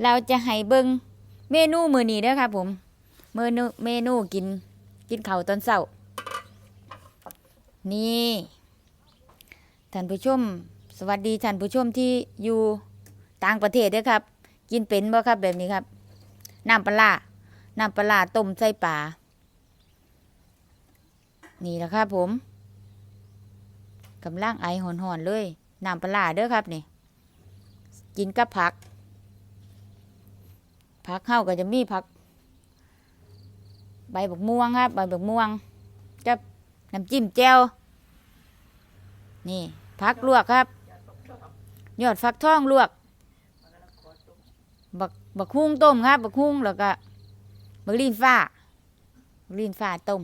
เราจะให้เบิงเมนูมือนี้ด้อครับผมเมนูเมนูกินกินเข้าตอนเช้า นี่ท่านผู้ชม สวัสดีท่านผู้ชมที่อยู่ต่างประเทศด้อครับ กินเป็นบ่ครับแบบนี้ครับน้ำปลาน้ำปลาต้มใส่ปลานี่แหละครับผมกำลังไอหอนๆเลยน้ำปลาร้าเด้อครับนี่ กินกับผัก ผักเข้าก็จะมีผัก ใบบักม่วงครับ ใบบักม่วงกับน้ำจิ้มแจ่วนี่ผักลวกครับ ยอดฟักทองลวก บักบักฮุ้งต้มครับ บักฮุ้งแล้วก็บักลีนฟ้าบักลีนฟ้าต้ม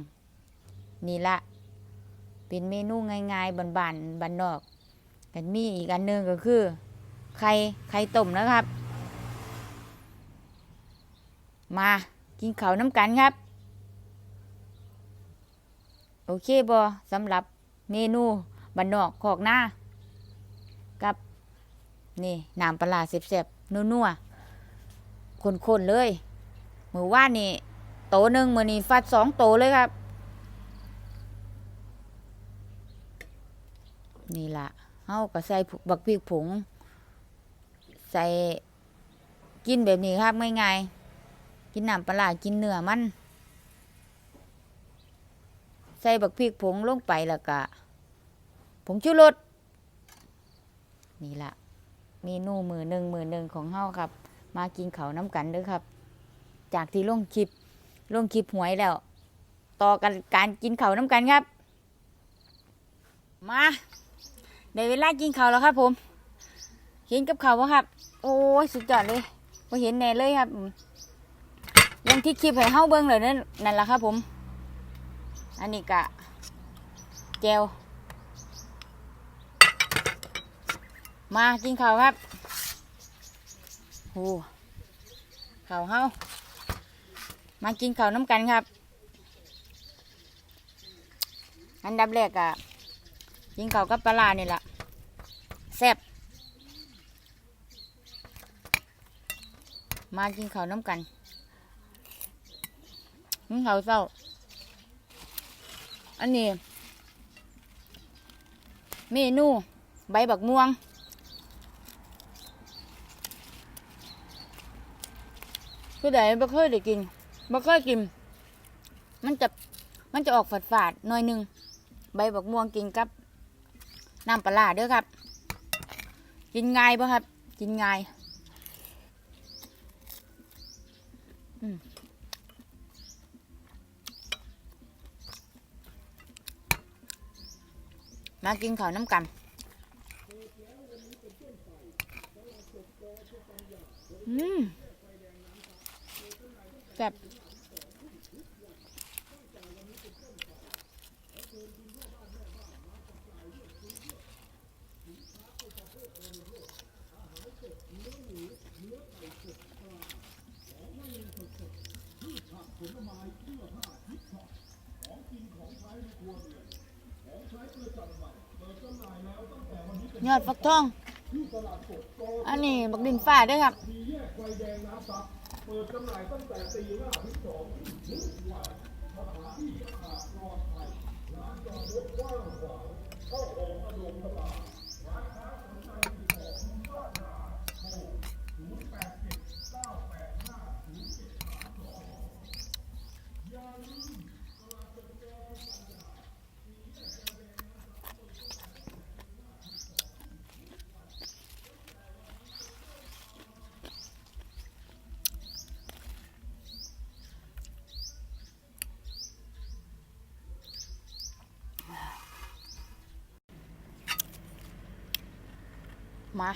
นี่ละเป็นเมนูง่ายๆบานๆบานนอกกันมีอีกอันหนึ่งก็คือ ไข่ไข่ต้มนะครับ มากินข้าวน้ำกันครับ โอเคบอสำหรับเมนูบันนอกขอกหน้า กับ นี่น้ำปลาเสียบๆนัวๆคนๆเลยมือว่านนี่โตหนึ่งมือนี้ฟัดสองโตเลยครับ นี่ละเฮาก็ใส่บักพริกผง ใส่กินแบบนี้ครับง่ายๆ กินน้ำปลากินเนื้อมัน ใส่บักพริกผงลงไปแล้วก็ผงชูรสนี่ละเมนูมือหนึ่งมือหนึ่งของเฮาครับ มากินเขาน้ำกันเด้อครับ จากที่ลงคลิปลงคลิปหวยแล้ว ต่อกันการกินเขาน้ำกันครับ มาได้เวลากินเขาแล้วครับผม เห็นกับเขาววะครับ โอ้ยสุดยอดเลยพอเห็นแน่เลยครับ อืมยังที่คลิปให้เฮาเบิ้งเลยนั่นนั่นแหละครับผม อันนี้กะแจวมากินข้าวครับโอ้ข้าวเฮามากินข้าวน้ำกันครับ อันดับแรกอะกินข้าวกับปลาร้านี่แหละแซ่บมากินข้าวน้ำกัน กินข้าเศร้า อันนี้ เมนู ใบบักม่วง คือใดบ่เคยได้กินบ่เคยกิน มันจะ มันจะออกฝาดฝาดหน่อยหนึง ใบบักม่วงกินกับน้ำปลาร้าเด้อครับ กินง่ายปะครับ กินง่าย อืม มากินข้าวน้ำกันอืมแบบ ยอดฟักทอง อันนี้บักดินฝ้าด้วยครับ มา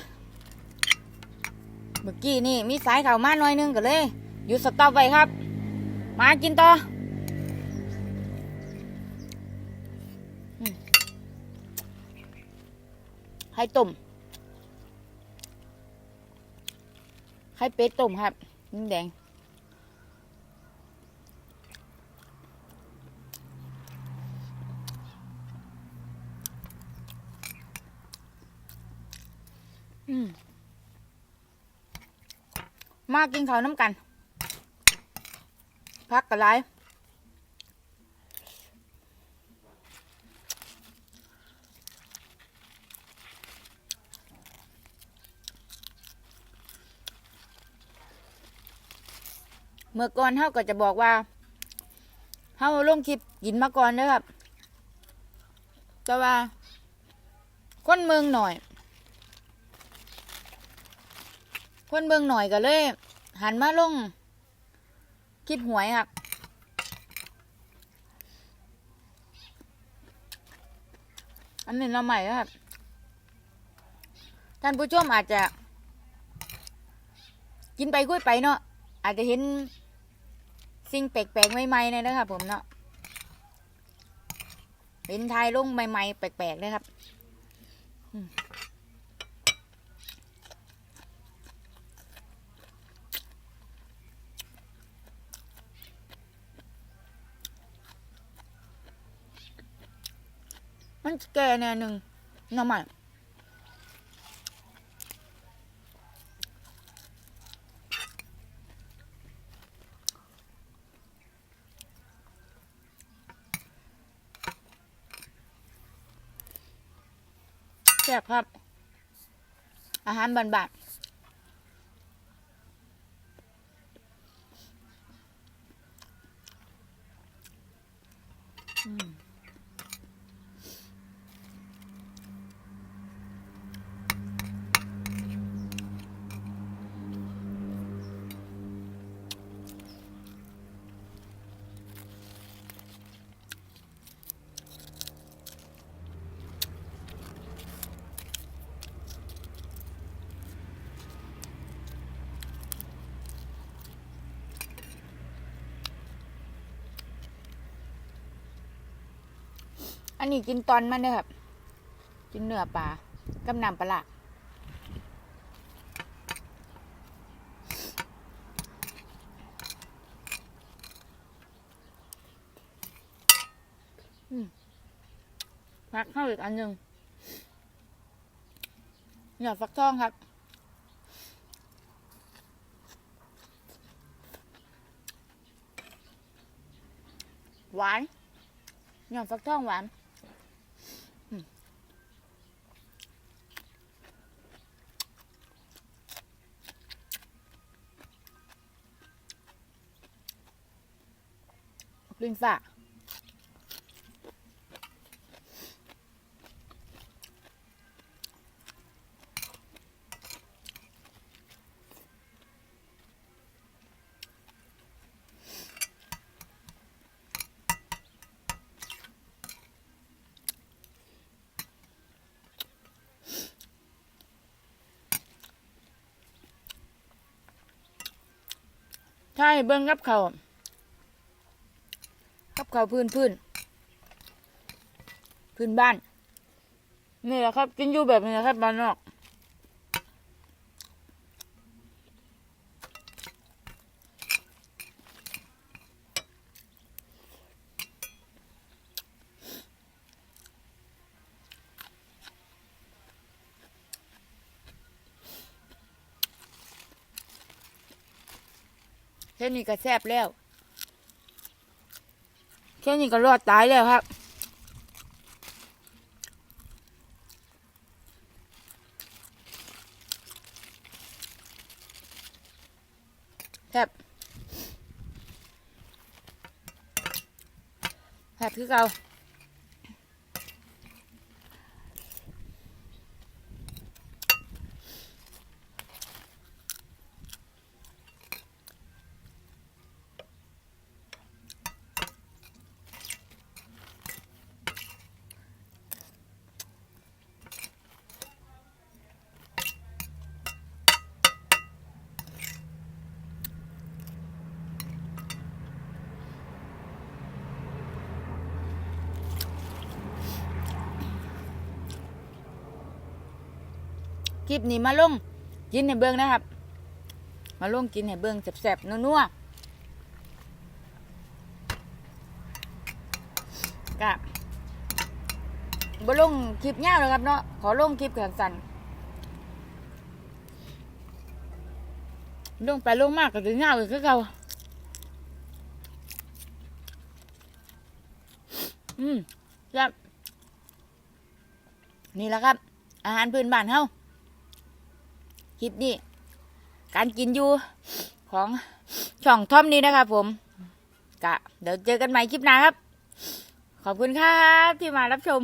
เมื่อกี้นี่มีสายเข่ามาหน่อยหนึงก็เลยหยุดสต็อปไว้ครับ มากินต่ออืมไข่ต้มไข่เป็ดต้มครับนิ่งแดง มากินข้าวน้ำกัน พักกันไรเมื่อก่อนเฮาก็จะบอกว่าเฮาลงคลิปกินมาก่อนเด้อครับ แต่ว่าคนเมืองหน่อย คนเมืองหน่อยก็เลย หันมาลงคลิปหวยครับอันนี้เราใหม่แล้วครับ ท่านผู้ชมอาจจะ กินไปคุยไปเนาะอาจจะเห็นสิ่งแปลกๆใหม่ๆเลยนะครับผมเนาะเห็นทายลงใหม่ๆแปลกๆเลยครับ มันแก่แน่หนึ่งหน้ำใหม่แซ่บครับ อาหารบานๆอืม อันนี้กินตอนมันเด้อครับ กินเนื้อปลากับน้ำปลาพักเข้าอีกอันหนึ่งเนื้อฟักทองครับหวานเนื้อฟักทองหวาน ลินฝ่าใช่เบิ้งกับเขา ข้าวพื้นพื้น พื้นบ้าน นี่แหละครับ กินอยู่แบบนี้นะครับบ้านนอกแค่นี้ก็แซ่บแล้ว แค่นี้ก็รอดตายแล้วครับแทบแทบคือเก่า ลิปนี้มาลงกินให้เบิ้งนะครับ มาลงกินให้เบิ้งแซ่บๆนัวๆกะบ่ลงคลิปยาเลยครับเนาะขอลงคลิปสั้นลงไปลงมากก็ถึงเงาอีกคือเก่าอืมครับนี่แหละครับ อาหารพื้นบ้านเฮา คลิปนี้การกินอยู่ของช่องทอมนี้นะครับผมกะเดี๋ยวเจอกันใหม่คลิปหน้าครับ ขอบคุณครับที่มารับชม